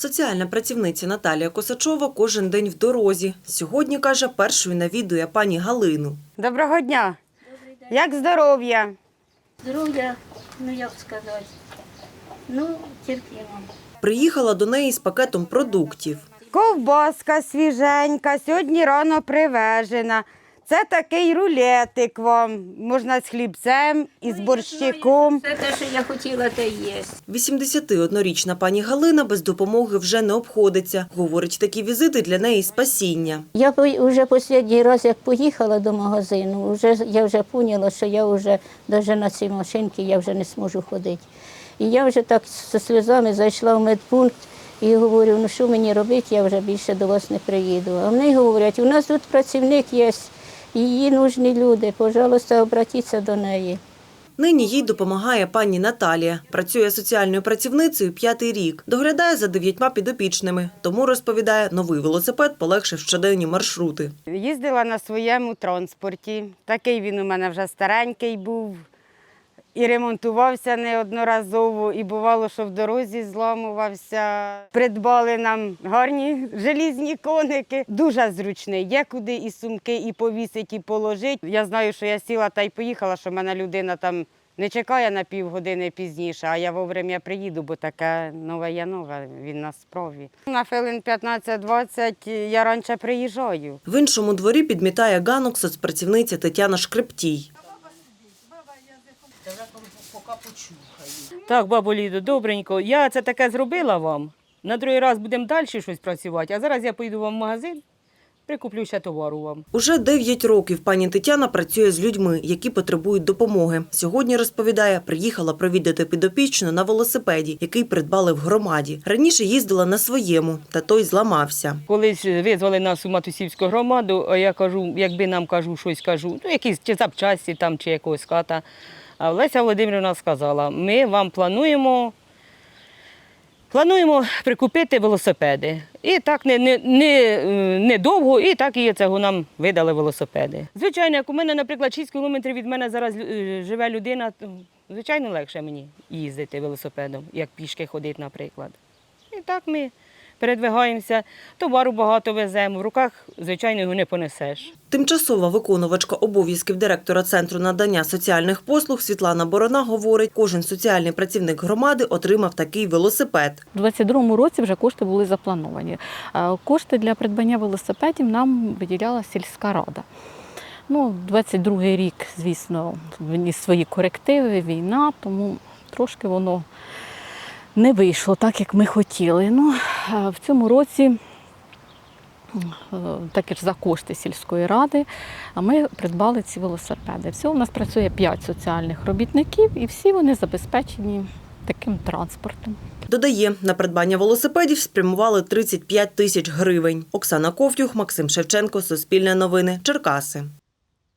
Соціальна працівниця Наталія Косачова кожен день в дорозі. Сьогодні, каже, першою навідує пані Галину. Доброго дня. Як здоров'я? Здоров'я, ну як сказати, ну терпімо. Приїхала до неї з пакетом продуктів. Ковбаска свіженька, сьогодні рано привезена. Це такий рулетик вам. Можна з хлібцем і з борщиком. Все те, що я хотіла, те є. 81-річна пані Галина без допомоги вже не обходиться. Говорить, такі візити для неї спасіння. Я вже останній раз, як поїхала до магазину, вже, я вже поняла, що я вже навіть на цій машинці я вже не зможу ходити. І я вже так зі сльозами зайшла в медпункт і говорю, ну що мені робити, я вже більше до вас не приїду. А вони говорять, у нас тут працівник є, її нужні люди, пожалуйста, обратіться до неї. Нині їй допомагає пані Наталія. Працює соціальною працівницею п'ятий рік. Доглядає за дев'ятьма підопічними. Тому розповідає, новий велосипед полегшив щоденні маршрути. Їздила на своєму транспорті. Такий він у мене вже старенький був. І ремонтувався неодноразово, і бувало, що в дорозі зламувався. Придбали нам гарні желізні коники. Дуже зручний. Є куди і сумки, і повісить, і положить. Я знаю, що я сіла та й поїхала, що мене людина там не чекає на півгодини пізніше, а я вовремя приїду, бо таке нове є нове, він на справі. На хвилин 15-20 я раніше приїжджаю. В іншому дворі підмітає ганок соцпрацівниця Тетяна Шкрептій. Так, бабу Лідо, добренько. Я це таке зробила вам. На другий раз будемо далі щось працювати, а зараз я поїду вам в магазин, прикуплю ще товару вам. Уже 9 років пані Тетяна працює з людьми, які потребують допомоги. Сьогодні розповідає, приїхала провідати підопічну на велосипеді, який придбали в громаді. Раніше їздила на своєму, та той зламався. Колись визвали нас у Матусівську громаду, а я кажу, якби нам кажу щось кажу, ну якісь чи запчасті там, чи якогось ката. А Леся Володимирівна сказала, ми вам плануємо. Плануємо прикупити велосипеди. І так не, не, не, е, недовго, і так і цього нам видали велосипеди. Звичайно, як у мене, наприклад, 6 кілометрів від мене зараз е, живе людина, звичайно легше мені їздити велосипедом, як пішки ходити, наприклад. І так ми передвигаємося, товару багато веземо, в руках, звичайно, його не понесеш. Тимчасова виконувачка обов'язків директора центру надання соціальних послуг Світлана Борона говорить, кожен соціальний працівник громади отримав такий велосипед. У 22-му році вже кошти були заплановані. Е, Кошти для придбання велосипедів нам виділяла сільська рада. Ну, 22-й рік, звісно, вніс свої корективи, війна, тому трошки воно не вийшло так, як ми хотіли. Ну, в цьому році, е, так і ж за кошти сільської ради, ми придбали ці велосипеди. Всього у нас працює 5 соціальних робітників, і всі вони забезпечені таким транспортом. Додає, на придбання велосипедів спрямували 35 тисяч гривень. Оксана Ковтюх, Максим Шевченко, Суспільне новини, Черкаси.